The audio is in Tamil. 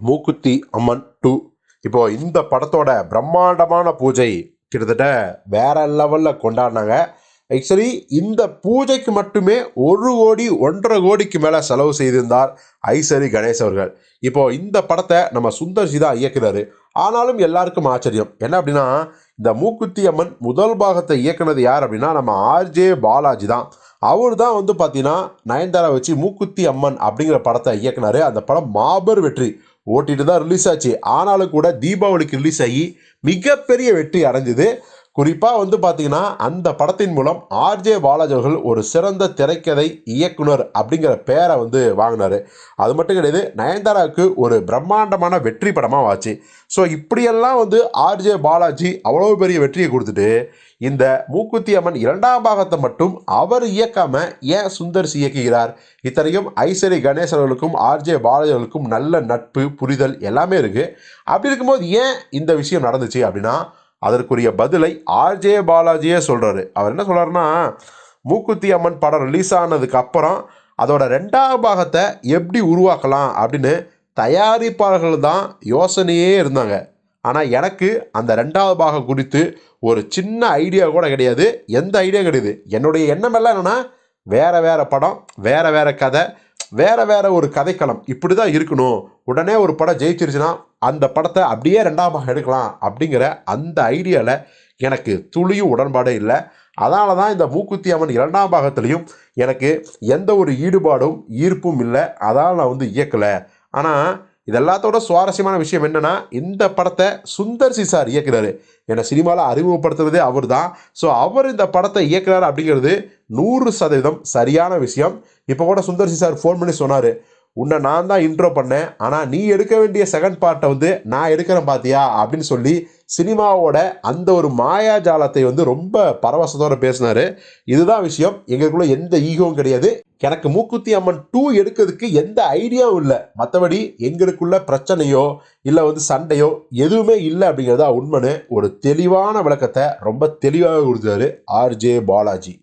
மூக்குத்தி அம்மன் டூ இப்போ இந்த படத்தோட பிரம்மாண்டமான பூஜை கிட்டத்தட்ட வேற லெவலில் கொண்டாடினாங்க. ஆக்சுவலி இந்த பூஜைக்கு மட்டுமே ஒரு கோடி ஒன்றரை கோடிக்கு மேலே செலவு செய்திருந்தார் ஐசரி கணேஷ் அவர்கள். இப்போ இந்த படத்தை நம்ம சுந்தர் சிதா தான் இயக்குறாரு. ஆனாலும் எல்லாருக்கும் ஆச்சரியம். என்ன அப்படின்னா இந்த மூக்குத்தி அம்மன் முதல் பாகத்தை இயக்குனது யார் அப்படின்னா நம்ம ஆர்ஜே பாலாஜி தான். அவர் தான் வந்து பார்த்தீங்கன்னா நயன்தாரா வச்சு மூக்குத்தி அம்மன் அப்படிங்கிற படத்தை இயக்குனாரு. அந்த படம் மாபெரும் வெற்றி. ஓட்டிட்டு தான் ரிலீஸ் ஆச்சு. ஆனாலும் கூட தீபாவளிக்கு ரிலீஸ் ஆகி மிகப்பெரிய வெற்றி அடைஞ்சுது. குறிப்பாக வந்து பார்த்தீங்கன்னா அந்த படத்தின் மூலம் ஆர்ஜே பாலாஜி அவர்கள் ஒரு சிறந்த திரைக்கதை இயக்குனர் அப்படிங்கிற பேரை வந்து வாங்கினார். அது மட்டும் கிடையாது நயன்தாராவுக்கு ஒரு பிரம்மாண்டமான வெற்றி படமாக ஆச்சு. ஸோ இப்படியெல்லாம் வந்து ஆர்ஜே பாலாஜி அவ்வளோ பெரிய வெற்றியை கொடுத்துட்டு இந்த மூக்குத்தி அம்மன் இரண்டாம் பாகத்தை மட்டும் அவர் இயக்காம ஏன் சுந்தர் இயக்குகிறார்? இத்தனையும் ஐஸ்வரி கணேஷ் அவர்களுக்கும் ஆர்ஜே பாலாஜி அவர்களுக்கும் நல்ல நட்பு புரிதல் எல்லாமே இருக்குது அப்படி இருக்கும்போது ஏன் இந்த விஷயம் நடந்துச்சு அப்படின்னா அதற்குரிய பதிலை ஆர்ஜே பாலாஜியே சொல்கிறாரு அவர் என்ன சொல்கிறாருன்னா மூக்குத்தி அம்மன் படம் ரிலீஸ் ஆனதுக்கு அப்புறம் அதோட ரெண்டாவது பாகத்தை எப்படி உருவாக்கலாம் அப்படின்னு தயாரிப்பாளர்கள் தான் யோசனையே இருந்தாங்க. ஆனால் எனக்கு அந்த ரெண்டாவது பாகம் குறித்து ஒரு சின்ன ஐடியா கூட கிடையாது. எந்த ஐடியா கிடையாது. என்னுடைய எண்ணமெல்லாம் என்னென்னா வேறு வேறு படம் வேறு வேறு கதை வேறு வேறு ஒரு கதைக்களம் இப்படி தான் இருக்கணும். உடனே ஒரு படம் ஜெயிச்சிருச்சுன்னா அந்த படத்தை அப்படியே ரெண்டாம் பாகம் எடுக்கலாம் அப்படிங்கிற அந்த ஐடியாவில் எனக்கு துளியும் உடன்பாடே இல்லை. அதனால தான் இந்த மூக்குத்தி அம்மன் இரண்டாம் பாகத்துலேயும் எனக்கு எந்த ஒரு ஈடுபாடும் ஈர்ப்பும் இல்லை. அதனால் நான் வந்து இயக்கலை. ஆனால் இது எல்லாத்தோட சுவாரஸ்யமான விஷயம் என்னன்னா இந்த படத்தை சுந்தர் சி சார் இயக்குறாரு. என்னை சினிமாவில் அறிமுகப்படுத்துறதே அவர் தான் ஸோ அவர் இந்த படத்தை இயக்குறாரு அப்படிங்கிறது நூறு சதவீதம் சரியான விஷயம். இப்போ கூட சுந்தர் சி சார் ஃபோன் பண்ணி சொன்னார் உன்னை நான் தான் இன்ட்ரோ பண்ணேன். ஆனால் நீ எடுக்க வேண்டிய செகண்ட் பார்ட்டை வந்து நான் எடுக்கிறேன் பாத்தியா? அப்படின்னு சொல்லி சினிமாவோட அந்த ஒரு மாயாஜாலத்தை வந்து ரொம்ப பரவசத்தோடு பேசினாரு. இதுதான் விஷயம். எங்களுக்குள்ள எந்த ஈகோவும் கிடையாது. எனக்கு மூக்குத்தி அம்மன் டூ எடுக்கிறதுக்கு எந்த ஐடியாவும் இல்லை. மற்றபடி எங்களுக்குள்ள பிரச்சனையோ இல்லை வந்து சண்டையோ எதுவுமே இல்லை அப்படிங்கிறதா உண்மைன்னு ஒரு தெளிவான விளக்கத்தை ரொம்ப தெளிவாக கொடுத்தாரு ஆர்ஜே பாலாஜி.